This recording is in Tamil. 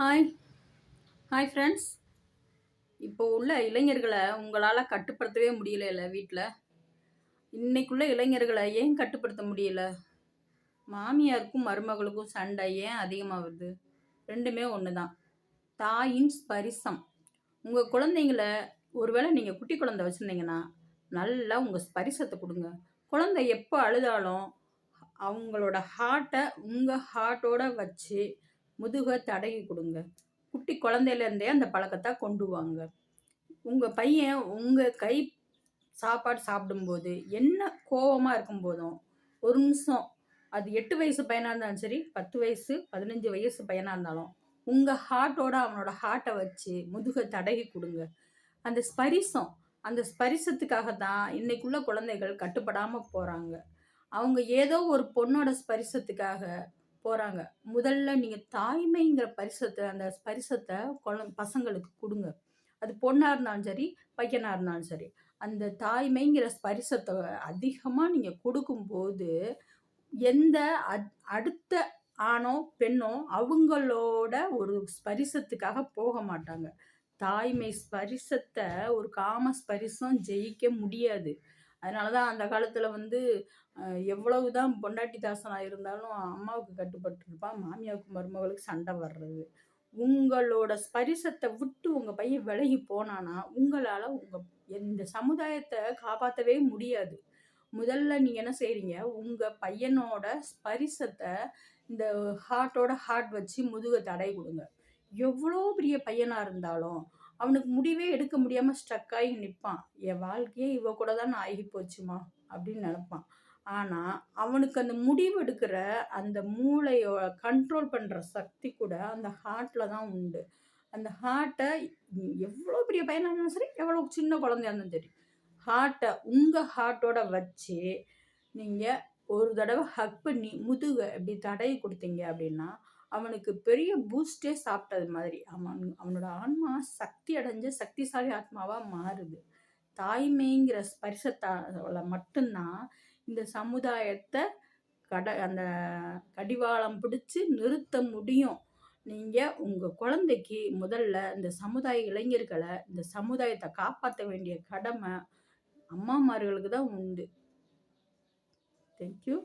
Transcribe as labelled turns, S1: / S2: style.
S1: ஹாய் ஹாய் ஃப்ரெண்ட்ஸ் இப்போ உள்ள இளைஞர்களை உங்களால் கட்டுப்படுத்தவே முடியல வீட்டில் இன்னைக்குள்ள இளைஞர்களை ஏன் கட்டுப்படுத்த முடியல? மாமியாருக்கும் மருமகளுக்கும் சண்டை ஏன் அதிகமாக வருது? ரெண்டுமே ஒன்று தான் தாயின் ஸ்பரிசம். உங்கள் குழந்தைங்கள ஒருவேளை நீங்கள் குட்டி குழந்தை வச்சுருந்தீங்கன்னா நல்லா உங்கள் ஸ்பரிசத்தை கொடுங்க. குழந்தை எப்போ அழுதாலும் அவங்களோட ஹார்ட்டை உங்கள் ஹார்ட்டோட வச்சு முதுகை தடகி கொடுங்க. குட்டி குழந்தையிலேருந்தே அந்த பழக்கத்தை கொண்டு வாங்க. உங்கள் பையன் உங்கள் கை சாப்பாடு சாப்பிடும்போது என்ன கோபமாக இருக்கும் போதும் ஒரு நிமிஷம் அது எட்டு வயசு பையனாக இருந்தாலும் சரி பத்து வயசு பதினஞ்சு வயசு பையனாக இருந்தாலும் உங்கள் ஹார்ட்டோட அவனோட ஹார்ட்டை வச்சு முதுகை தடகி கொடுங்க. அந்த ஸ்பரிசம் அந்த ஸ்பரிசத்துக்காக தான் இன்னைக்குள்ள குழந்தைகள் கட்டுப்படாமல் போகிறாங்க அவங்க ஏதோ ஒரு பொண்ணோட ஸ்பரிசத்துக்காக போகிறாங்க முதல்ல நீங்கள் தாய்மைங்கிற பரிசத்தை அந்த பரிசத்தை குழ பசங்களுக்கு கொடுங்க. அது பொண்ணாக இருந்தாலும் சரி பையனாக இருந்தாலும் சரி அந்த தாய்மைங்கிற ஸ்பரிசத்தை அதிகமாக நீங்கள் கொடுக்கும்போது எந்த அடுத்த ஆணோ பெண்ணோ அவங்களோட ஒரு ஸ்பரிசத்துக்காக போக மாட்டாங்க. தாய்மை ஸ்பரிசத்தை ஒரு காம ஸ்பரிசம் ஜெயிக்க முடியாது. அதனால தான் அந்த காலத்தில் வந்து எவ்வளவு தான் பொண்டாட்டி தாசனாக இருந்தாலும் அம்மாவுக்கு கட்டுப்பட்டுருப்பான் மாமியாவுக்கு மருமகளுக்கு சண்டை வர்றது. உங்களோட ஸ்பரிசத்தை விட்டு உங்கள் பையன் விலகி போனானா உங்களால் உங்கள் இந்த சமுதாயத்தை காப்பாற்றவே முடியாது. முதல்ல நீங்கள் என்ன செய்கிறீங்க உங்கள் பையனோட ஸ்பரிசத்தை இந்த ஹார்ட்டோட ஹார்ட் வச்சு முதுகை தடை கொடுங்க. எவ்வளோ பெரிய பையனாக இருந்தாலும் அவனுக்கு முடிவே எடுக்க முடியாமல் ஸ்ட்ரக் ஆகி நிற்பான் என் வாழ்க்கையே இவ கூட தான் ஆகி போச்சுமா? அப்படின்னு நினப்பான். ஆனால் அவனுக்கு அந்த முடிவு எடுக்கிற அந்த மூளையோ கண்ட்ரோல் பண்ணுற சக்தி கூட அந்த ஹார்ட்டில் தான் உண்டு. அந்த ஹார்ட்டை எவ்வளோ பெரிய பையனாக இருந்தாலும் சரி எவ்வளோ சின்ன குழந்தையா இருந்தாலும் சரி ஹார்ட்டை உங்கள் ஹார்ட்டோட வச்சு நீங்கள் ஒரு தடவை ஹக் பண்ணி முதுகை இப்படி தடவி கொடுத்தீங்க அப்படின்னா அவனுக்கு பெரிய பூஸ்டே சாப்பிட்டது மாதிரி. அவன் அவனோட ஆன்மா சக்தி அடைஞ்ச சக்திசாலி ஆத்மாவாக மாறுது. தாய்மைங்கிற ஸ்பரிசத்தால மட்டும்தான் இந்த சமுதாயத்தை கட அந்த கடிவாளம் பிடிச்சி நிறுத்த முடியும். நீங்கள் உங்கள் குழந்தைக்கு முதல்ல இந்த சமுதாய இளைஞர்களை இந்த சமுதாயத்தை காப்பாற்ற வேண்டிய கடமை அம்மாமார்களுக்கு தான் உண்டு. தேங்க்யூ